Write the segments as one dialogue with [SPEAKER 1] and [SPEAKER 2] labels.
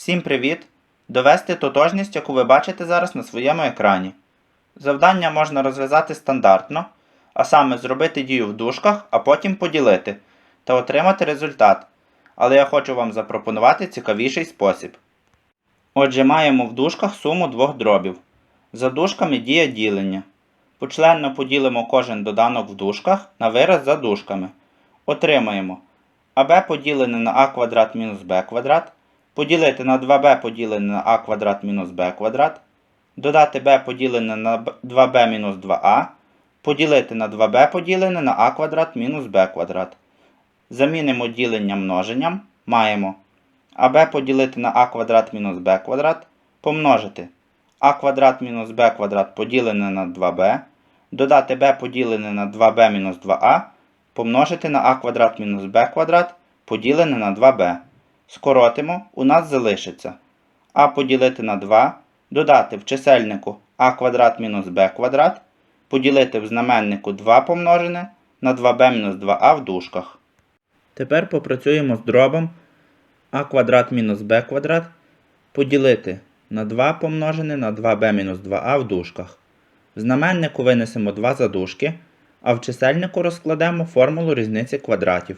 [SPEAKER 1] Всім привіт! Довести тотожність, яку ви бачите зараз на своєму екрані. Завдання можна розв'язати стандартно, а саме зробити дію в дужках, а потім поділити та отримати результат. Але я хочу вам запропонувати цікавіший спосіб. Отже, маємо в дужках суму двох дробів. За дужками дія ділення. Почленно поділимо кожен доданок в дужках на вираз за дужками. Отримаємо АБ поділене на А квадрат мінус Б квадрат, поділити на 2b поділене на а квадрат мінус b квадрат, додати b поділене на 2b мінус 2а, поділити на 2b поділене на а квадрат мінус b квадрат. Замінимо ділення множенням, маємо аб поділити на а квадрат мінус b квадрат, помножити а квадрат мінус b квадрат поділене на 2b, додати b поділене на 2b мінус 2а, помножити на а квадрат мінус b квадрат поділене на 2b. Скоротимо, у нас залишиться а поділити на 2, додати в чисельнику а квадрат мінус b квадрат, поділити в знаменнику 2 помножене на 2b мінус 2а в дужках. Тепер попрацюємо з дробом а квадрат мінус b квадрат поділити на 2 помножене на 2b мінус 2а в дужках. В знаменнику винесемо 2 задушки, а в чисельнику розкладемо формулу різниці квадратів.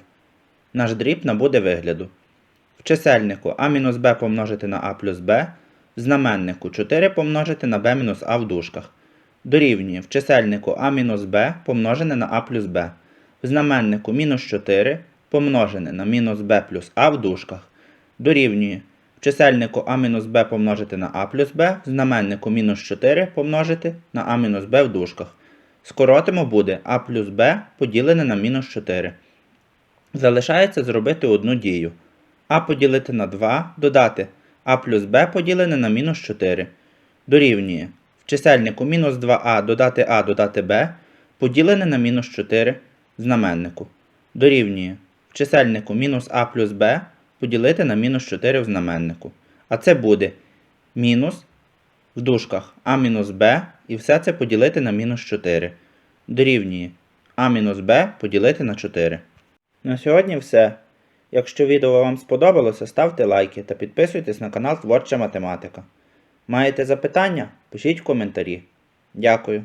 [SPEAKER 1] Наш дріб набуде вигляду. В чисельнику а мінус b помножити на а плюс b, в знаменнику 4 помножити на b мінус а в дужках. Дорівнює в чисельнику а мінус b помножене на а плюс b. В знаменнику мінус 4 помножене на мінус b плюс а в дужках. Дорівнює в чисельнику а мінус b помножити на а плюс b, в знаменнику мінус 4 помножити на а мінус b в дужках. Скоротимо буде а плюс b поділене на мінус 4. Залишається зробити одну дію. А поділити на 2, додати а плюс b поділене на мінус 4. Дорівнює. В чисельнику мінус 2а додати а додати b поділене на мінус 4 в знаменнику. Дорівнює. В чисельнику мінус а плюс b поділити на мінус 4 в знаменнику. А це буде мінус в дужках а мінус b і все це поділити на мінус 4. Дорівнює а мінус b поділити на 4. На сьогодні все. Якщо відео вам сподобалося, ставте лайки та підписуйтесь на канал Творча Математика. Маєте запитання? Пишіть в коментарі. Дякую.